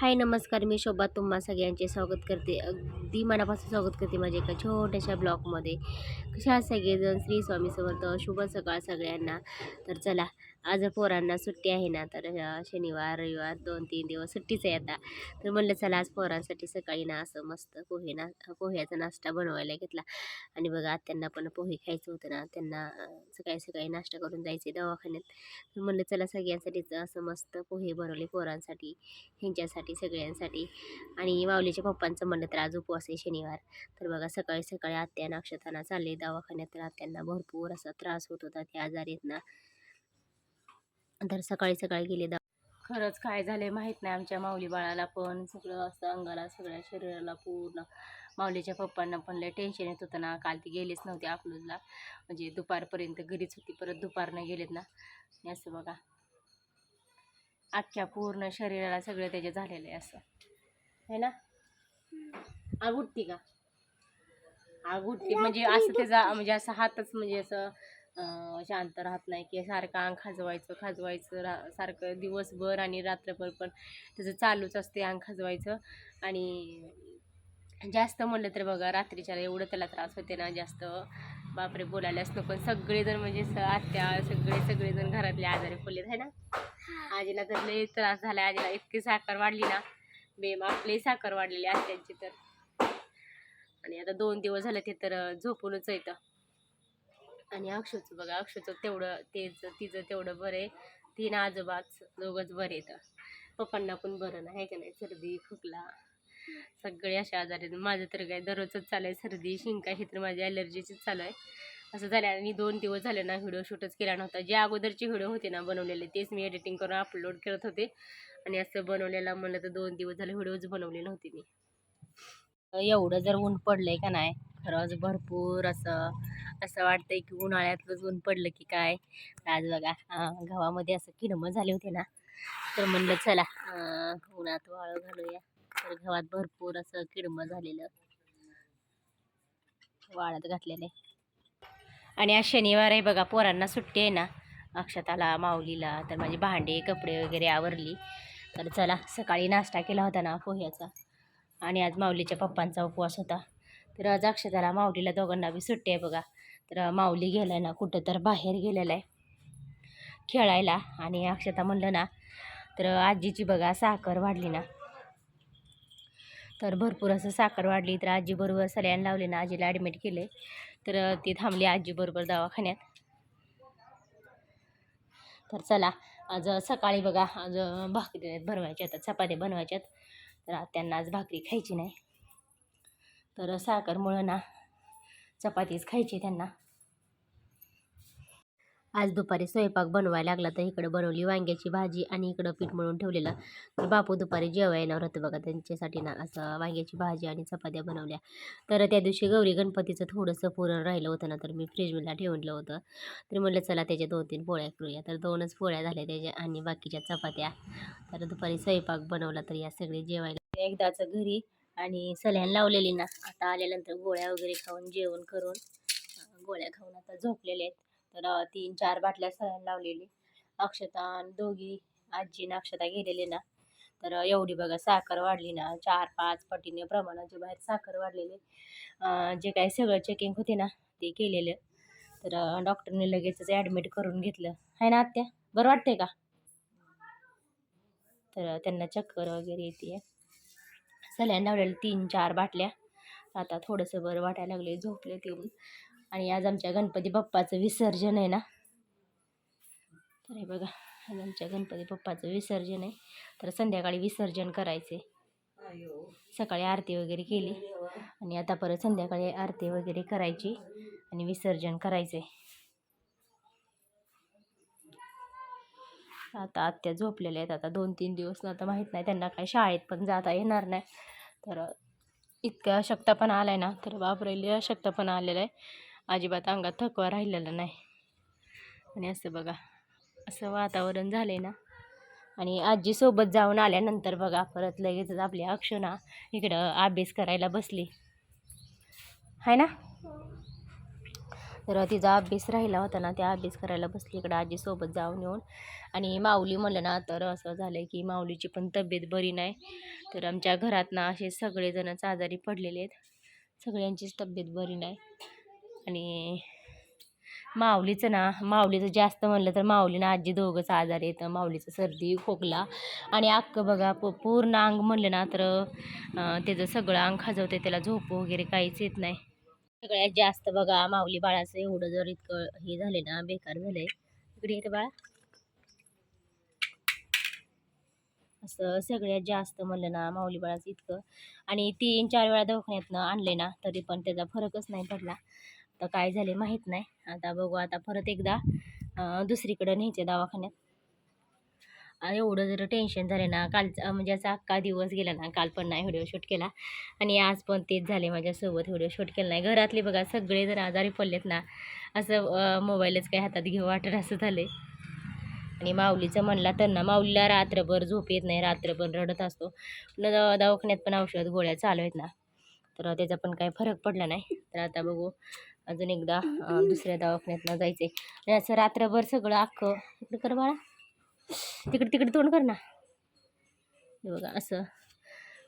हाय नमस्कार. मी शोभा. तुम्हा सगळ्यांचे स्वागत करते. अगदी मनापासून स्वागत करते माझ्या एका छोट्याशा ब्लॉगमध्ये. कशा सगळेजण? श्री स्वामी समर्थ. शुभ सकाळ सगळ्यांना. तर चला आज पोरांना सुट्टी आहे ना तर शनिवार रविवार दोन तीन दिवस सुट्टीच आहे आता. तर म्हणलं चला आज पोरांसाठी सकाळी ना असं मस्त पोहे ना पोह्याचा नाश्ता बनवायला घेतला. आणि बघा त्यांना पण पोहे खायचं होतं ना त्यांना सकाळी सकाळी नाश्ता करून जायचे दवाखान्यात. तर म्हणलं चला सगळ्यांसाठीच असं मस्त पोहे बनवले पोरांसाठी ह्यांच्यासाठी सगळ्यांसाठी. आणि माऊलीच्या पप्पांचं म्हणलं तर आज उपवास आहे शनिवार. तर बघा सकाळी सकाळी आत्या अक्षताना चालले दवाखान्यात तर आत्यांना भरपूर असा त्रास होत होता ते आजारी ना. तर सकाळी सकाळी गेले दा खरंच काय झाले माहीत नाही आमच्या माऊली बाळाला पण सगळं असं अंगाला सगळ्या शरीराला पूर्ण. माऊलीच्या पप्पांना पण लय टेन्शन येत होतं ना. काल ती गेलीच नव्हती अकलूजला. म्हणजे दुपारपर्यंत घरीच होती परत दुपारनं गेलेत ना. असं बघा. अख्ख्या पूर्ण शरीराला सगळं त्याच्या झालेलं आहे असं. है ना? आग उठती का? आग उठते. म्हणजे असं त्याचा म्हणजे असं हातच म्हणजे असं शांत राहत नाही की सारखं अंग खाजवायचं खाजवायचं रा सारखं दिवसभर आणि रात्रभर पण त्याचं चालूच असते अंग खाजवायचं. आणि जास्त म्हणलं तर बघा रात्रीच्या एवढं त्याला त्रास होते ना जास्त. बापरे बोलायलाच नको पण सगळेजण म्हणजे स आत्या सगळे सगळेजण घरातले आजारी पडलेत आहे ना? आजीला तर लई त्रास झाला आजीला इतकी साखर वाढली ना. बेम आपली साखर वाढलेली आत्यांची तर. आणि आता दोन दिवस झाले ते तर झोपूनच येतं आणि अक्षूचं बघा अक्षूचं तेवढं तेच तिचं तेवढं बरं आहे. तीन आजोबाच दोघंच बरे येतं पप्पांना पण बरं नाही आहे का नाही? सर्दी खोकला सगळे असे आजार आहेत. माझं तर काय दररोजच चालू आहे. सर्दी शिंका हे तर माझी ॲलर्जीचीच चालू आहे. असं झालं आणि दोन दिवस झाले ना व्हिडिओ शूटच केला नव्हता. जे अगोदरचे व्हिडिओ होते ना बनवलेले तेच मी एडिटिंग करून अपलोड करत होते. आणि असं बनवलेलं म्हणलं तर दोन दिवस झाले व्हिडिओज बनवले नव्हते मी. एवढं जर ऊन पडलंय का नाही? खरंच भरपूर असं असं वाटतंय की उन्हाळ्यातलंच ऊन पडलं की काय? आज बघा गव्हामध्ये असं किडमं झाले होते ना तर म्हणलं चला उन्हात वाळू घालूया. तर गव्हात भरपूर असं किडमं झालेलं. वाळत घातलेलं आहे. आणि आज शनिवार आहे बघा पोरांना सुट्टी आहे ना अक्षताला माऊलीला तर माझी भांडे कपडे वगैरे आवरली. तर चला सकाळी नाश्ता केला होता ना पोह्याचा. आणि आज माऊलीच्या पप्पांचा उपवास होता. तर आज अक्षताला माऊलीला दोघांना बी सुट्टी आहे बघा. तर माऊली गेलाय ना कुठं तर बाहेर गेलेला आहे. खेळायला आणि अक्षता म्हणलं ना तर आजीची बघा साखर वाढली ना. तर भरपूर असं साखर वाढली. तर आजीबरोबर सल्यान लावले ना आजीला ॲडमिट केले तर ती थांबली आजीबरोबर दवाखान्यात. तर चला आज सकाळी बघा आज भाकरी बनवायच्या आहेत चपात्या बनवायच्यात तर त्यांना आज भाकरी खायची नाही. तर साखरमुळं ना चपातीच खायची त्यांना. आज दुपारी स्वयंपाक बनवायला लागला तर इकडं बनवली वांग्याची भाजी आणि इकडं पीठ मळून ठेवलेलं. तर बापू दुपारी जेवाय येणार होतं बघा त्यांच्यासाठी ना असं वांग्याची भाजी आणि चपात्या बनवल्या. तर त्या दिवशी गौरी गणपतीचं थोडंसं पुरण राहिलं होतं ना तर मी फ्रीजमध्ये ठेवलं होतं. तर म्हटलं चला त्याच्या दोन तीन पोळ्या करूया. तर दोनच पोळ्या झाल्या त्याच्या आणि बाकीच्या चपात्या. तर दुपारी स्वयंपाक बनवला तर या सगळे जेवायला एकदाच घरी आणि सल्यान लावलेली ना. आता आल्यानंतर गोळ्या वगैरे खाऊन जेवण करून गोळ्या खाऊन आता झोपलेले आहेत. तर तीन चार बाटल्या सल्यान लावलेली. अक्षता आणि दोघी आजी अक्षता गेलेले ना. तर एवढी बघा साखर वाढली ना. चार पाच पटीने प्रमाणाच्या बाहेर साखर वाढलेली. जे काही सगळं चेकिंग होते ना ते केलेलं. तर डॉक्टरने लगेचच ॲडमिट करून घेतलं. आहे ना आत्या? बरं वाटतंय का? तर त्यांना चक्कर वगैरे येते सल्यान लावलेलं तीन चार बाटल्या. आता थोडंसं बरं वाटायला लागले झोपले येऊन आणि आज आमच्या गणपती बाप्पाचं विसर्जन आहे ना? तर हे बघा आज आमच्या गणपती बाप्पाचं विसर्जन आहे. तर संध्याकाळी विसर्जन करायचे सकाळी आरती वगैरे केली. आणि आता परत संध्याकाळी आरती वगैरे करायची आणि विसर्जन करायचे आता आत्या झोपलेल्या आहेत. आता दोन तीन दिवस ना आता माहीत नाही त्यांना काय शाळेत पण जाता येणार नाही. तर इतका अशक्तपणा आला आहे ना. तर बापरेली अशक्तपणा आलेला आहे. अजिबात अंगात थकवा राहिलेला नाही. आणि असं बघा असं वातावरण झालं आहे ना. आणि आजीसोबत जाऊन आल्यानंतर बघा परत लगेचच आपली अक्षणा इकडं अभ्यास करायला बसली. आहे ना? तर तिचा अभ्यास राहिला होता ना त्या अभ्यास करायला बसली इकडं आजीसोबत जाऊन येऊन. आणि माऊली म्हणलं ना तर असं झालं की माऊलीची पण तब्येत बरी नाही. तर आमच्या घरात ना असे सगळेजणच आजारी पडलेले आहेत. सगळ्यांचीच तब्येत बरी नाही. आणि माऊलीचं ना माऊलीचं जास्त म्हणलं तर माऊली ना आजी दोघंच आजार येतं माऊलीचं सर्दी खोकला आणि अख्खं बघा प पूर्ण अंग म्हणलं ना तर त्याचं सगळं अंग खाजवते त्याला झोप वगैरे काहीच येत नाही. सगळ्यात जास्त बघा माऊली बाळाचं एवढं जर इतकं हे झाले ना बेकार झालंय. इकडे येतं बाळा. असं सगळ्यात जास्त म्हणलं ना माऊली बाळाचं इतकं. आणि तीन चार वेळा दवाखान्यातनं आणले ना तरी पण त्याचा फरकच नाही पडला. तर काय झाले माहीत नाही. आता बघू आता परत एकदा दुसरीकडं दुसरीकडे न्यायचे दवाखान्यात. एवढं जर टेन्शन झालं ना कालचा म्हणजे असा अख्खा दिवस गेला ना काल पण नाही व्हिडिओ शूट केला. आणि आज पण तेच झाले माझ्यासोबत व्हिडिओ शूट केला नाही घरातले बघा सगळे जण आजारी पडलेत ना असं मोबाईलच काही हातात घेऊ वाटत असं झालं आणि माऊलीचं म्हणला तर ना माऊलीला रात्रभर झोप येत नाही रात्रभर रडत असतो. न दवाखान्यात पण औषध गोळ्या चालू आहेत ना तर त्याचा पण काही फरक पडला नाही. तर आता बघू अजून एकदा दुसऱ्या दवाखान्यातनं जायचं आहे आणि असं रात्रभर सगळं अख्खं इकडे कर बाळा. तिकडे तिकडे तोंड कर ना. हे बघा असं.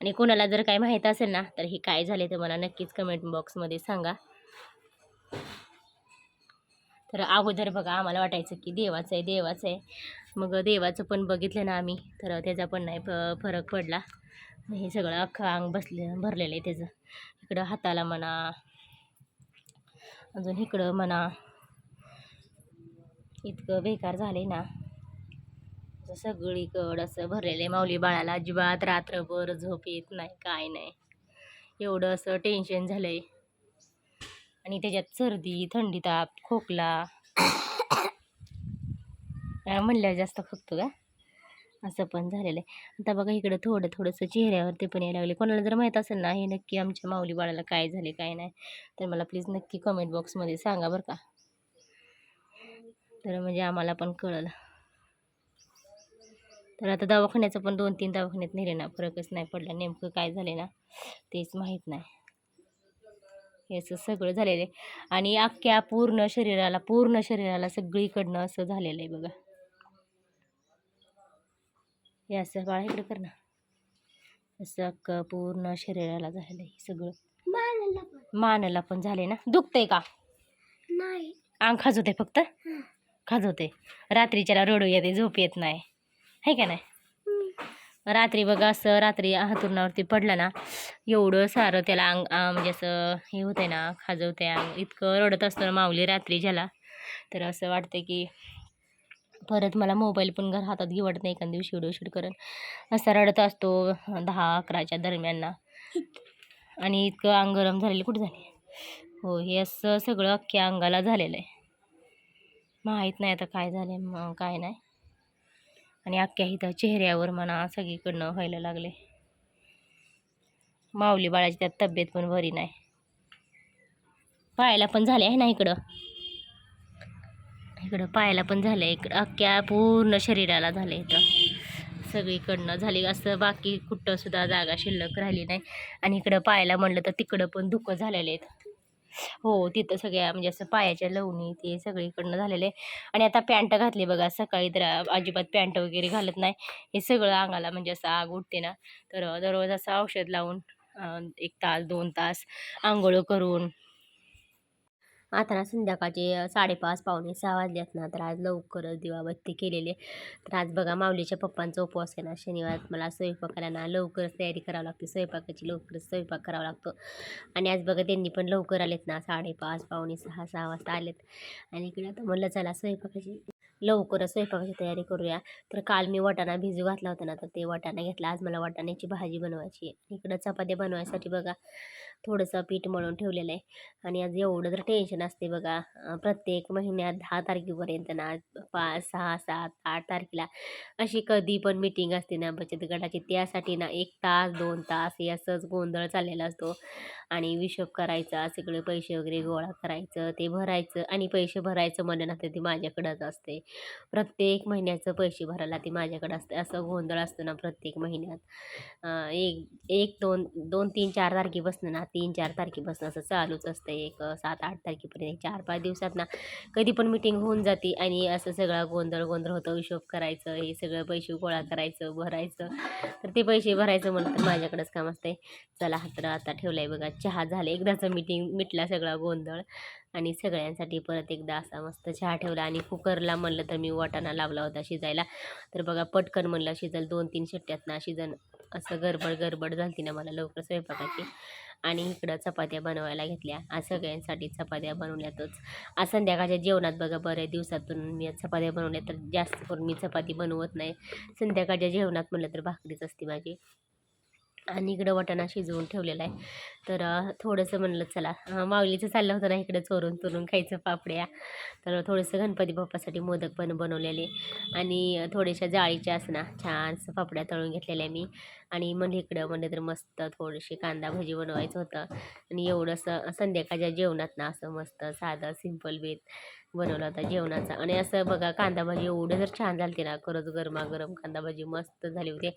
आणि कोणाला जर काय माहीत असेल ना तर हे काय झाले तर मला नक्कीच कमेंट बॉक्समध्ये सांगा. तर अगोदर बघा आम्हाला वाटायचं की देवाचं आहे देवाचं आहे. मग देवाचं पण बघितलं ना आम्ही तर त्याचा पण नाही फ- फरक पडला. हे सगळं अख्खं अंग बसले भरलेलं आहे त्याचं. इकडं हाताला म्हणा अजून इकडं म्हणा. इतकं बेकार झाले ना. असं सगळीकडं असं भरलेलं आहे माऊली बाळाला अजिबात रात्रभर झोप येत नाही काय नाही. एवढं असं टेन्शन झालं आहे आणि त्याच्यात सर्दी थंडी ताप खोकला. म्हणल्यावर जास्त खोकतो का? असं पण झालेलं आहे. आता बघा इकडं थोडं थोडंसं चेहऱ्यावरती पण यायला लागले. कोणाला जर माहीत असेल ना हे नक्की आमच्या माऊली बाळाला काय झाले काय नाही तर मला प्लीज नक्की कमेंट बॉक्समध्ये सांगा बरं का. तर म्हणजे आम्हाला पण कळलं. तर आता दवाखान्याचं पण दोन तीन दवाखान्यात नेले ना फरकच नाही पडला. नेमकं काय झाले ना तेच माहीत नाही. हे असं सगळं झालेलं आहे. आणि अख्ख्या पूर्ण शरीराला पूर्ण शरीराला सगळीकडनं असं झालेलं आहे बघा. हे असं बाळा इकडे कर ना. असं अख्खं पूर्ण शरीराला झालेलं आहे सगळं. मानाला पण. झाले ना. दुखतंय का? नाही. अंग खाजवते फक्त? खाजवते रात्रीच्याला रडू येते झोप येत नाही. आहे का नाही? रात्री बघा असं रात्री हातुरणावरती पडलं ना एवढं सारं त्याला अंग म्हणजे असं हे होतंय ना खाजवते अंग. इतकं रडत असतं ना माऊली रात्री ज्याला तर असं वाटतं की परत मला मोबाईल पण घर हातात घेऊ वाटत नाही एखाद दिवशी व्हिडिओ शूट करून. असा रडत असतो दहा अकराच्या दरम्यानना आणि इतकं अंग गरम झालेलं कुठं झाले हो हे असं सगळं अख्ख्या अंगाला झालेलं आहे. माहीत नाही आता काय झालं मग काय नाही. आणि अख्ख्या इथं चेहऱ्यावर म्हणा सगळीकडनं व्हायला लागले. माऊली बाळाची त्यात तब्येत पण बरी नाही. पायाला पण झाले आहे ना इकडं? इकडं पायाला पण झालं इकडं अख्ख्या पूर्ण शरीराला झालं इथं. सगळीकडनं झाली. असं बाकी कुठंसुद्धा जागा शिल्लक राहिली नाही. आणि इकडं पायाला म्हणलं तर तिकडं पण दुःख झालेले आहेत. हो तिथं सगळ्या म्हणजे असं पायाच्या लवणी ते सगळीकडनं झालेले आणि आता पॅन्ट घातली बघा सकाळी तर अजिबात पॅन्ट वगैरे घालत नाही. हे सगळं अंगाला म्हणजे असं आग उठते ना. तर दररोज असं औषध लावून एक तास दोन तास आंघोळ करून आता ना संध्याकाळचे साडेपाच पावणे सहा वाजल्यात ना तर आज लवकरच दिवाबत्ती केलेली तर आज बघा माऊलीच्या पप्पांचा उपवास आहे ना शनिवार मला स्वयंपाकाला ना लवकरच तयारी करावी लागते. स्वयंपाकाची लवकरच स्वयंपाक करावा लागतो. आणि आज बघा त्यांनी पण लवकर आलेत ना साडेपाच पावणे सहा सहा वाजता आलेत. आणि इकडे आता म्हणलं चला स्वयंपाकाची लवकरच स्वयंपाकाची तयारी करूया. तर काल मी वाटाणा भिजू घातला होता ना तर ते वाटाणा घेतला. आज मला वाटाण्याची भाजी बनवायची आहे. इकडं चपात्या बनवायसाठी बघा थोडंसं पीठ मळून ठेवलेलं आहे. आणि आज एवढं तर टेन्शन असते बघा. प्रत्येक महिन्यात दहा तारखेपर्यंत ना पाच सहा सात आठ तारखेला अशी कधी पण मीटिंग असते ना बचत गटाची. त्यासाठी ना एक तास दोन तास हे असंच गोंधळ चाललेला असतो. आणि हिशोब करायचा सगळे पैसे वगैरे गोळा करायचं ते भरायचं आणि पैसे भरायचं म्हणलं ना तर ते माझ्याकडंच असते. प्रत्येक महिन्याचं पैसे भरायला ती माझ्याकडं असते. असं गोंधळ असतो ना प्रत्येक महिन्यात. एक एक दोन दोन तीन चार तारखेपासून ना तीन चार तारखेपासून असं चालूच असतं. एक सात आठ तारखेपर्यंत चार पाच दिवसात ना कधी पण मिटिंग होऊन जाते आणि असं सगळा गोंधळ गोंधळ होतं. हिशोब करायचं हे सगळं पैसे गोळा करायचं भरायचं. तर ते पैसे भरायचं म्हणलं तर माझ्याकडंच काम असते. चला तर आता ठेवलं आहे बघा. चहा झाले एकदाचं मीटिंग मिटला सगळा गोंधळ आणि सगळ्यांसाठी परत एकदा असा मस्त चहा ठेवला आणि कुकरला म्हणलं तर मी वाटाणा लावला होता शिजायला. तर बघा पटकन म्हणलं शिजल दोन तीन शिट्ट्यात ना शिजन असं गडबड गडबड झाली ना मला लवकर स्वयंपाकाची. आणि इकडं चपात्या बनवायला घेतल्या. आज सगळ्यांसाठी चपात्या बनवल्यातच. आज संध्याकाळच्या जेवणात बघा बऱ्याच दिवसातून मी चपात्या बनवल्या तर जास्त करून मी चपाती बनवत नाही. संध्याकाळच्या जेवणात म्हणलं तर भाकरीच असते माझी. आणि इकडं वाटाणा शिजवून ठेवलेला आहे. तर थोडंसं म्हणलं चला माऊलीचं चाललं होतं ना इकडं चोरून चोरून खायचं पापड्या. तर थोडंसं गणपती बाप्पासाठी मोदक पण बनवलेले. आणि थोड्याशा जाळीच्या असं ना छानसं पापड्या तळून घेतलेल्या मी. आणि मग इकडं म्हणलं तर मस्त थोडीशी कांदा भजी बनवायचं होतं. आणि एवढंसं संध्याकाळच्या जेवणात ना असं मस्त साधं सिंपल बेत बनवला होता जेवणाचा. आणि असं बघा कांदा भाजी एवढं जर छान झालते ना खरंच गरमागरम कांदा भाजी मस्त झाली होती.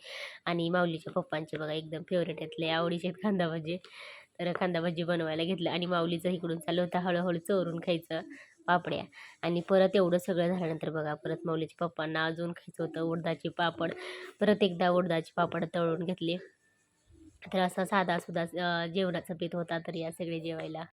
आणि माऊलीच्या पप्पांचे बघा एकदम फेवरेट आहेत आवडीचे आहेत कांदा भाजी. तर कांदा भाजी बनवायला घेतलं आणि माऊलीचं इकडून चालू होतं हळूहळू चोरून खायचं पापड्या. आणि परत एवढं सगळं झाल्यानंतर बघा परत माऊलीच्या पप्पांना अजून खायचं होतं उडदाचे पापड. परत एकदा उडदाचे पापड तळून घेतले. तर असा साधा सुद्धा अं, जेवणाचा होता तर या सगळे जेवायला.